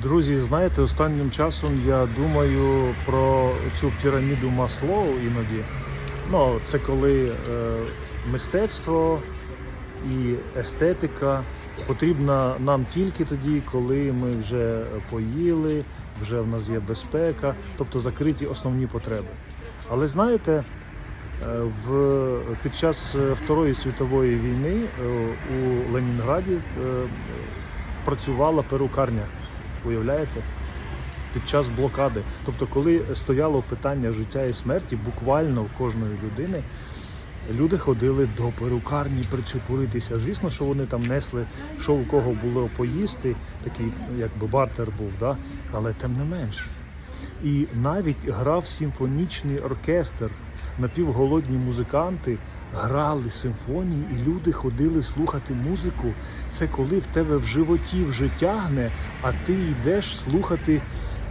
Друзі, знаєте, останнім часом я думаю про цю піраміду Маслоу іноді. Ну, це коли е, мистецтво і естетика потрібна нам тільки тоді, коли ми вже поїли, вже в нас є безпека, тобто закриті основні потреби. Але знаєте, е, в, під час е, Второї світової війни е, у Ленінграді працювала перукарня. Уявляєте? Під час блокади. Тобто, коли стояло питання життя і смерті, буквально в кожної людини люди ходили до перукарні причепуритися. Звісно, що вони там несли, що у кого було поїсти, такий якби бартер був, да? але тим не менш. І навіть грав симфонічний оркестр, напівголодні музиканти грали симфонії, і люди ходили слухати музику. Це коли в тебе в животі вже тягне, а ти йдеш слухати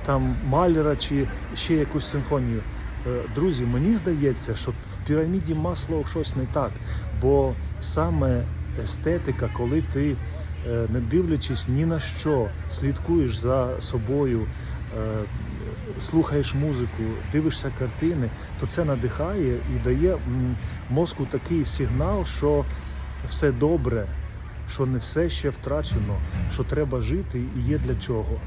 там Малера чи ще якусь симфонію. Е, Друзі, мені здається, що в піраміді Маслоу щось не так, бо саме естетика, коли ти, е, не дивлячись ні на що, слідкуєш за собою, е, слухаєш музику, дивишся картини, то це надихає і дає мозку такий сигнал, що все добре, що не все ще втрачено, що треба жити і є для чого.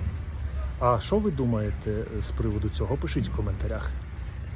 А що ви думаєте з приводу цього? Пишіть в коментарях.